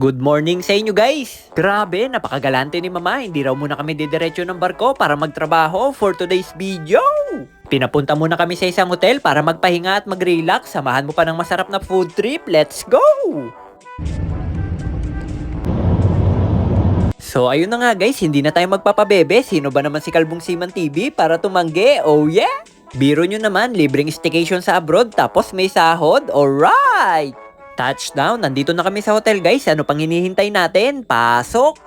Good morning sa inyo guys! Grabe, napakagalante ni mama. Hindi raw muna kami didiretso ng barko para magtrabaho for today's video. Pinapunta muna kami sa isang hotel para magpahinga at mag-relax. Samahan mo pa ng masarap na food trip. Let's go! So ayun na nga guys, hindi na tayo magpapabebe. Sino ba naman si Kalbong Siman TV para tumanggi? Oh yeah! Biro nyo naman, libreng staycation sa abroad tapos may sahod? Alright! Touchdown, nandito na kami sa hotel guys. Ano pang hinihintay natin? Pasok!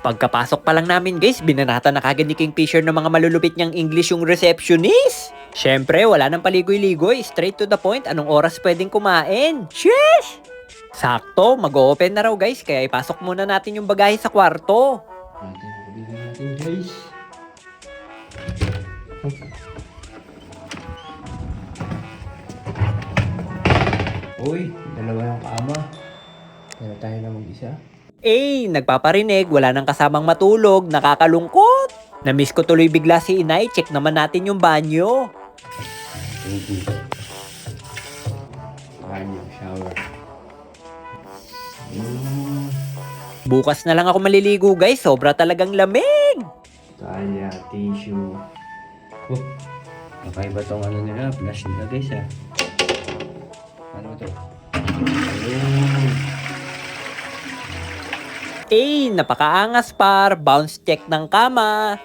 Pagkapasok pa lang namin guys, binanata na kagad ni Kingfisher ng mga malulupit niyang English yung receptionist. Syempre, wala nang paligoy-ligoy. Straight to the point, anong oras pwedeng kumain? Sheesh! Sakto, mag-open na raw guys, kaya ipasok muna natin yung bagahe sa kwarto. Natin, natin guys. Uy, dalawa yung kama. Pero tayo na mag-isa. Eh, nagpaparinig, wala nang kasamang matulog, nakakalungkot. Namiss ko tuloy bigla si inay, check naman natin yung banyo. Banyo, shower. Mm, Bukas na lang ako maliligo guys, sobra talagang lamig. kaya, tissue. Oh, kakaiba tong ano nila, flash nila guys ah. Ano to? Eh, napakaangas par, bounce check ng kama.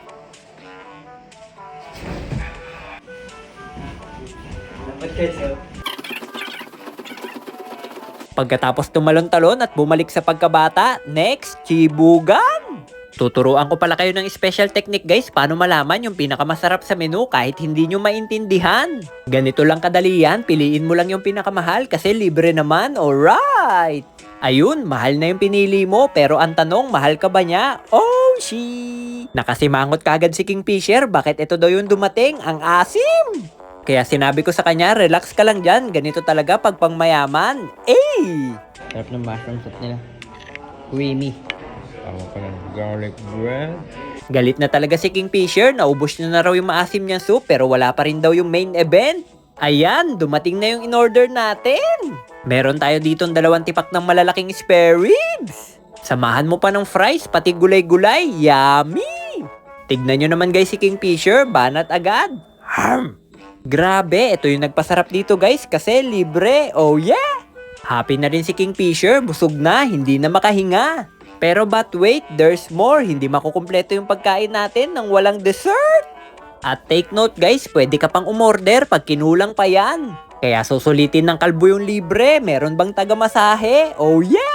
Pagkatapos tumalon-talon at bumalik sa pagkabata, next, chibugan! Tuturuan ko pala kayo ng special technique guys paano malaman yung pinakamasarap sa menu kahit hindi nyo maintindihan. Ganito lang kadali yan, piliin mo lang yung pinakamahal kasi libre naman, alright! Ayun, mahal na yung pinili mo pero ang tanong, mahal ka ba niya? Oh, she! Nakasimangot kagad si Kingfisher, bakit ito daw yung dumating? Ang asim! Kaya sinabi ko sa kanya, relax ka lang dyan, ganito talaga pag pangmayaman. Eh! Sarap ng mushroom soup nila. Creamy. Tama pa ng garlic bread. Galit na talaga si Kingfisher, naubos niya na raw yung maasim niyang soup pero wala pa rin daw yung main event. Ayan, dumating na yung in-order natin. Meron tayo dito dalawang tipak ng malalaking spare ribs. Samahan mo pa ng fries, pati gulay-gulay. Yummy! Tignan nyo naman guys si Kingfisher, banat agad. Harm! Grabe, ito yung nagpasarap dito guys kasi libre. Oh yeah! Happy na rin si Kingfisher, busog na, hindi na makahinga. Pero but wait, there's more. Hindi makukumpleto yung pagkain natin nang walang dessert. At take note guys, pwede ka pang umorder pag kinulang pa yan. Kaya susulitin ng kalbo yung libre, meron bang taga-masahe? Oh yeah!